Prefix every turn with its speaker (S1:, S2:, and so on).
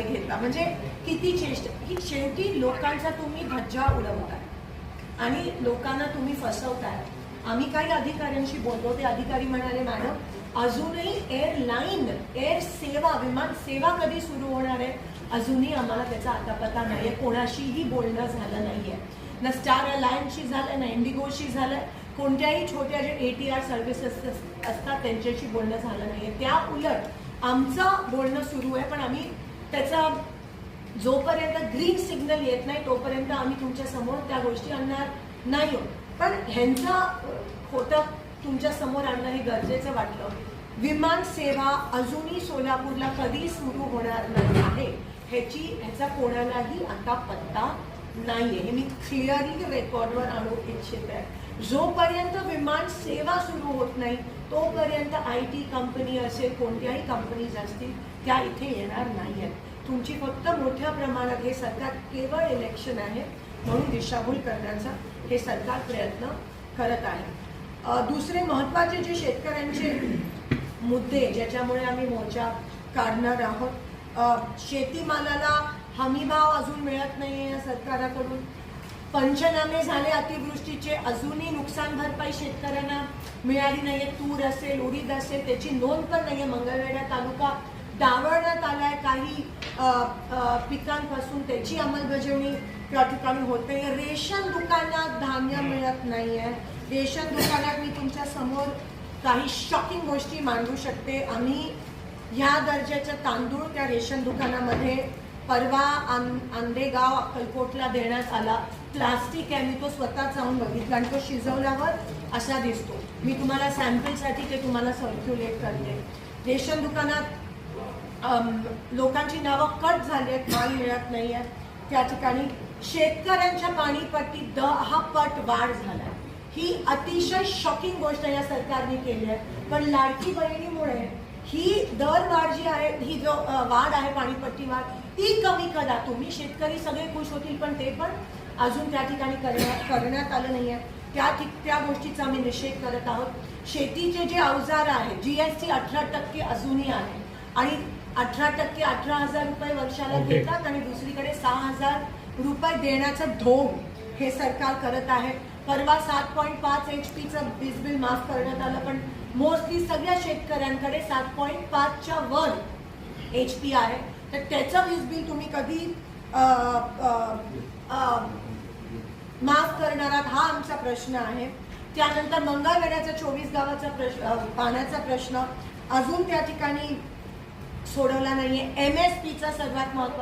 S1: म्हणजे किती चेष्ट शेवटी लोकांचा तुम्ही धज्जा उडवताय. आणि लोकांना तुम्ही फसवताय. आम्ही काही अधिकाऱ्यांशी बोलतो ते अधिकारी म्हणाले मॅडम अजूनही एअरलाईन एअर सेवा विमान सेवा कधी सुरू होणार आहे? अजूनही आम्हाला त्याचा आता पता नाहीये. कोणाशीही बोलणं झालं नाहीये. ना स्टार अलायन्सशी झालं ना इंडिगोशी झालं कोणत्याही छोट्या जे ए टी आर सर्व्हिसेस असतात त्यांच्याशी बोलणं झालं नाहीये. त्या उलट आमचं बोलणं सुरू आहे पण आम्ही त्याचा जोपर्यंत ग्रीन सिग्नल येत नाही तोपर्यंत आम्ही तुमच्यासमोर त्या गोष्टी आणणार नाही आहोत. पण ह्यांचा खोटं तुमच्यासमोर आणणं हे गरजेचं वाटलं. विमान सेवा अजूनही सोलापूरला कधी सुरू होणार नाही आहे. ह्याची ह्याचा कोणालाही आता पत्ता नाहीये. हे मी क्लिअरली रेकॉर्डवर आणू इच्छित. आहे जोपर्यंत विमान सेवा सुरू होत नाही तोपर्यंत आय टी कंपनी असेल कोणत्याही कंपनीज असतील त्या इथे येणार नाही आहेत तुमची फक्त मोठ्या प्रमाणात हे सरकार केवळ इलेक्शन आहे म्हणून दिशाभूल करण्याचा हे सरकार प्रयत्न करत आहे. दुसरे महत्त्वाचे जे शेतकऱ्यांचे मुद्दे ज्याच्यामुळे आम्ही मोर्चा काढणार आहोत शेतीमालाला हमीभाव अजून मिळत नाही आहे या सरकाराकडून. पंचनामे झाले अतिवृष्टीचे अजूनही नुकसान भरपाई शेतकऱ्यांना मिळाली नाहीये. तूर असेल उडीद असेल त्याची नोंद पण नाहीये. मंगळवेढा तालुका डावळण्यात आलाय. काही पिकांपासून त्याची अंमलबजावणी त्या ठिकाणी होते रेशन दुकानात धान्य मिळत नाहीये. रेशन दुकानात मी तुमच्यासमोर काही शॉकिंग गोष्टी मांडू शकते. आम्ही ह्या दर्जाचा तांदूळ त्या रेशन दुकानामध्ये परवा आं आंदेगाव अक्कलकोटला देण्यात आला. प्लास्टिक आहे मी तो स्वतः जाऊन बघितला आणि तो शिजवल्यावर असा दिसतो. मी तुम्हाला सॅम्पलसाठी ते तुम्हाला सर्क्युलेट करते. रेशन दुकानात लोकांची नावं कट झाली आहेत माल मिळत नाही आहेत. त्या ठिकाणी शेतकऱ्यांच्या पाणीपट्टीत दहा पट वाढ झाला ही अतिशय शॉकिंग गोष्ट या सरकारने केली आहे. पण लाडकी बहिणीमुळे ही दरवाढ जी आहे ही जो वाढ आहे पाणीपट्टी वाढ ती कमी करा. तुम्ही शेतकरी सगळे खुश होतील पण ते पण अजून त्या ठिकाणी करण्यात करण्यात आलं नाही आहे त्या ठिक त्या गोष्टीचा आम्ही निषेध करत आहोत. शेतीचे जे अवजार आहे जीएसटी अठरा टक्के अजूनही आहे. आणि अठरा टक्के अठरा हजार रुपये वर्षाला
S2: Okay.
S1: घेतात आणि दुसरीकडे सहा हजार रुपये देण्याचं ढोंग हे सरकार करत आहे. परवा सात पॉईंट पाच एच पीचं वीज बिल माफ करण्यात आलं पण मोस्टली सगळ्या शेतकऱ्यांकडे सात पॉईंट पाचच्या वर एच पी आहे. तर त्याचं वीज बिल तुम्ही कधी माफ करणार आहात हा आमचा प्रश्न आहे. त्यानंतर मंगळवेड्याचा चोवीस गावाचा प्रश्न पाण्याचा प्रश्न. अजून त्या ठिकाणी सोडवला नाहीये. एम एस पीचा सर्वात महत्त्वाचा